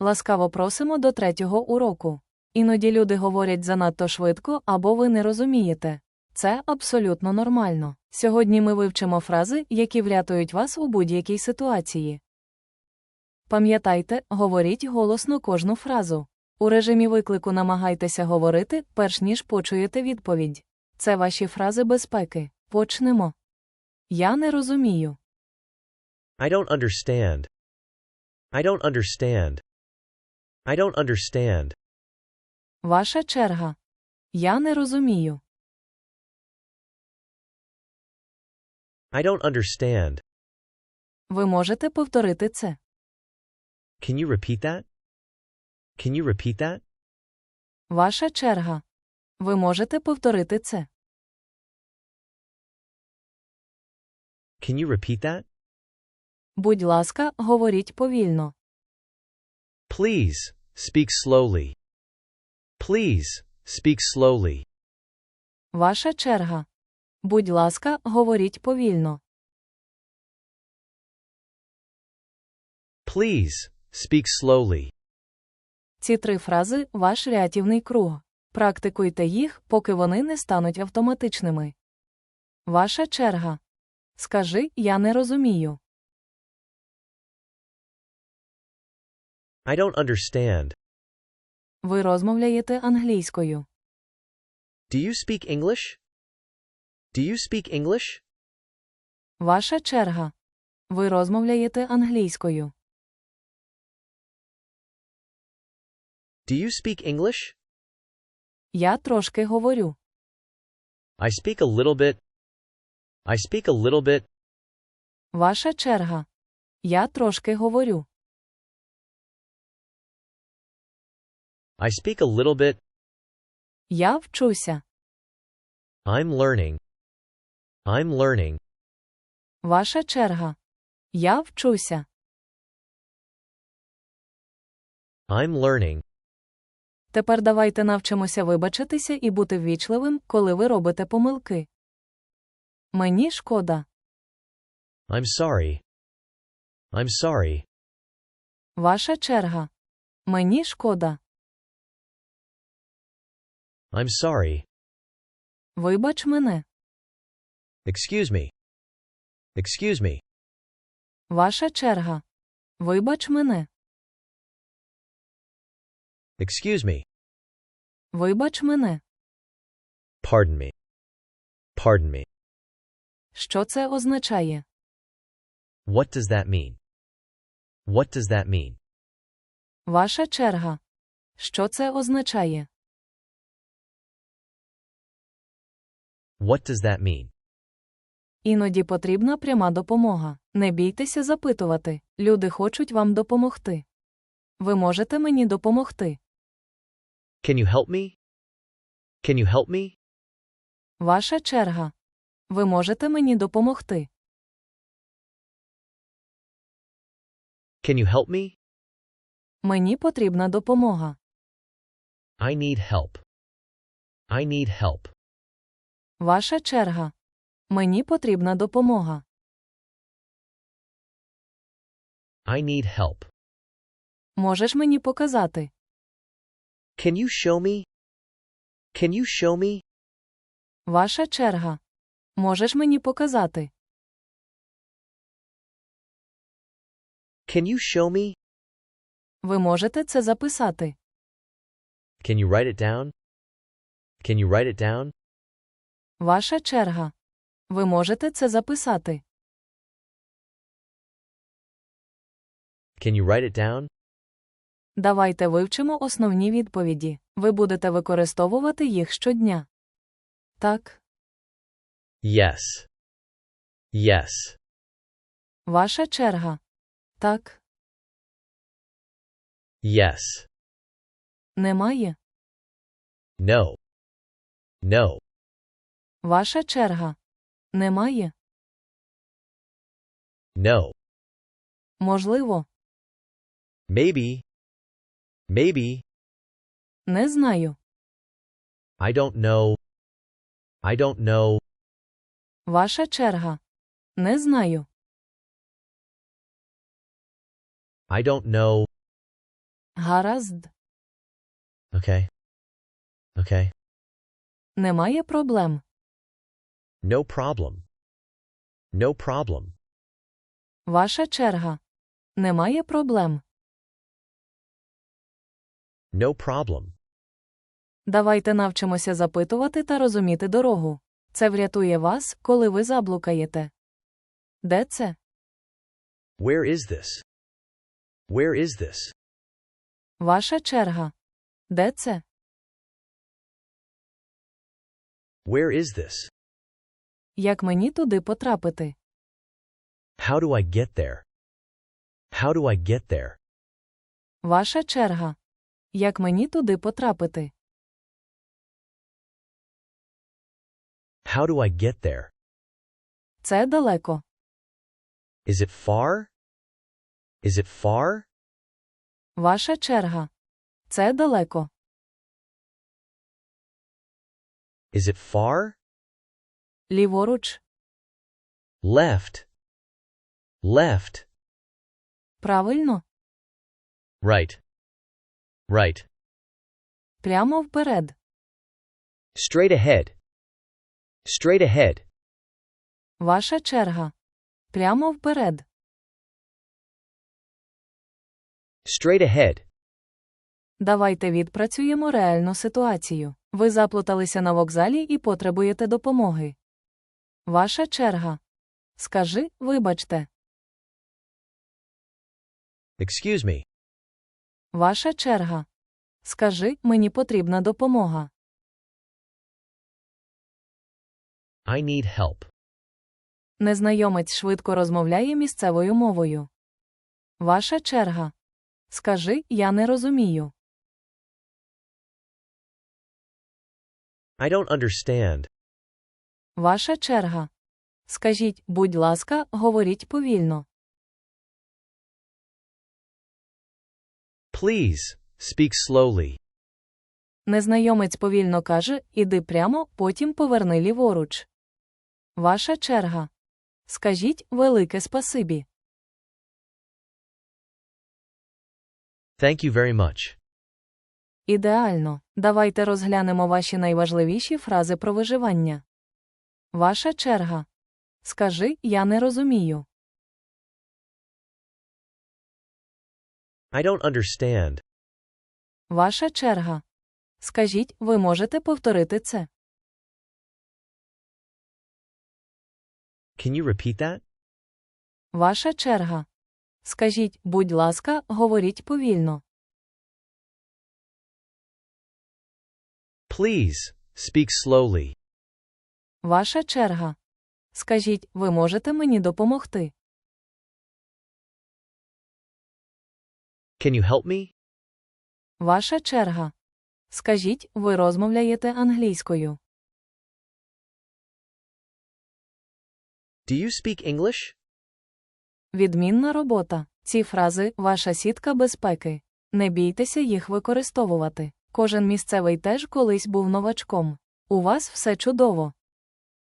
Ласкаво просимо до третього уроку. Іноді люди говорять занадто швидко або ви не розумієте. Це абсолютно нормально. Сьогодні ми вивчимо фрази, які врятують вас у будь-якій ситуації. Пам'ятайте, говоріть голосно кожну фразу. У режимі виклику намагайтеся говорити, перш ніж почуєте відповідь. Це ваші фрази безпеки. Почнемо. Я не розумію. I don't understand. I don't understand. I don't understand. Ваша черга. Я не розумію. I don't understand. Ви можете повторити це. Can you repeat that? Can you repeat that? Ваша черга. Ви можете повторити це. Can you repeat that? Будь ласка, говоріть повільно. Please, speak slowly. Please, speak slowly. Ваша черга. Будь ласка, говоріть повільно. Please, speak slowly. Ці три фрази ваш рятівний круг. Практикуйте їх, поки вони не стануть автоматичними. Ваша черга. Скажи, я не розумію. I don't understand. Ви розмовляєте англійською. Do you speak English? Do you speak English? Ваша черга. Ви розмовляєте англійською. Do you speak English? Я трошки говорю. I speak a little bit. I speak a little bit. Ваша черга. Я трошки говорю. I speak a little bit. Я вчуся. I'm learning. I'm learning. Ваша черга. Я вчуся. I'm learning. Тепер давайте навчимося вибачитися і бути ввічливим, коли ви робите помилки. Мені шкода. I'm sorry. I'm sorry. Ваша черга. Мені шкода. I'm sorry. Вибач мене. Excuse me. Excuse me. Ваша черга. Вибач мене. Excuse me. Вибач мене. Pardon me. Pardon me. Що це означає? What does that mean? What does that mean? Ваша черга. Що це означає? What does that mean? Іноді потрібна пряма допомога. Не бійтеся запитувати. Люди хочуть вам допомогти. Ви можете мені допомогти. Can you help me? Can you help me? Ваша черга. Ви можете мені допомогти. Can you help me? Мені потрібна допомога. I need help. I need help. Ваша черга. Мені потрібна допомога. I need help. Можеш мені показати? Can you show me? Can you show me? Ваша черга. Можеш мені показати? Can you show me? Ви можете це записати. Can you write it down? Can you write it down? Ваша черга. Ви можете це записати. Can you write it down? Давайте вивчимо основні відповіді. Ви будете використовувати їх щодня. Так, Yes. Yes. ваша черга. Так, Yes. немає. No. No. Ваша черга. Немає. No. Можливо. Maybe. Maybe. Не знаю. I don't know. I don't know. Ваша черга. Не знаю. I don't know. Гаразд. Okay. Okay. Немає проблем. No problem. No problem. Ваша черга. Немає проблем. No problem. Давайте навчимося запитувати та розуміти дорогу. Це врятує вас, коли ви заблукаєте. Де це? Where is this? Where is this? Ваша черга. Де це? Where is this? Як мені туди потрапити? How do I get there? How do I get there? Ваша черга. Як мені туди потрапити? How do I get there? Це далеко. Is it far? Is it far? Ваша черга. Це далеко. Is it far? Ліворуч. Left. Left. Правильно. Right. Right. Прямо вперед. Straight ahead. Straight ahead. Ваша черга. Прямо вперед. Straight ahead. Давайте відпрацюємо реальну ситуацію. Ви заплуталися на вокзалі і потребуєте допомоги. Ваша черга. Скажи, вибачте. Excuse me. Ваша черга. Скажи, мені потрібна допомога. I need help. Незнайомець швидко розмовляє місцевою мовою. Ваша черга. Скажи, я не розумію. I don't understand. Ваша черга. Скажіть, будь ласка, говоріть повільно. Please, speak slowly. Незнайомець повільно каже, іди прямо, потім поверни ліворуч. Ваша черга. Скажіть велике спасибі. Thank you very much. Ідеально. Давайте розглянемо ваші найважливіші фрази про виживання. Ваша черга. Скажи, я не розумію. I don't understand. Ваша черга. Скажіть, ви можете повторити це. Can you repeat that? Ваша черга. Скажіть, будь ласка, говоріть повільно. Please, speak slowly. Ваша черга. Скажіть, ви можете мені допомогти. Can you help me? Ваша черга. Скажіть, ви розмовляєте англійською. Do you speak English? Відмінна робота. Ці фрази ваша сітка безпеки. Не бійтеся їх використовувати. Кожен місцевий теж колись був новачком. У вас все чудово.